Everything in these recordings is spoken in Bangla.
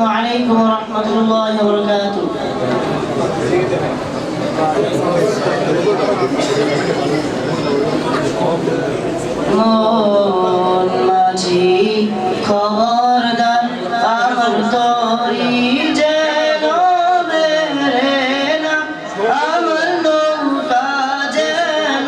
السلام عليكم ورحمة الله وبركاته মন মাঝি খবরদার আমার তরি যেন বেরে না আমার নৌকা যেন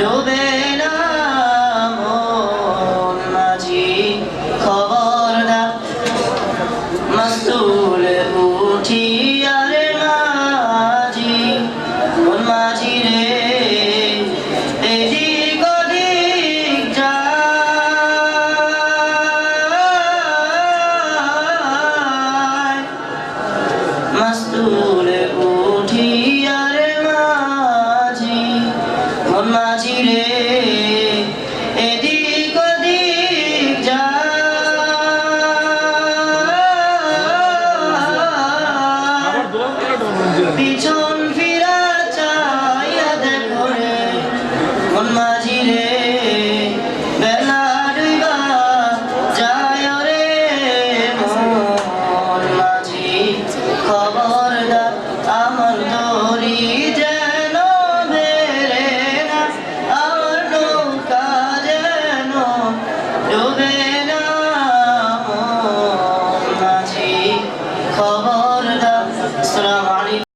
ডুবে না মন মাঝি খবরদার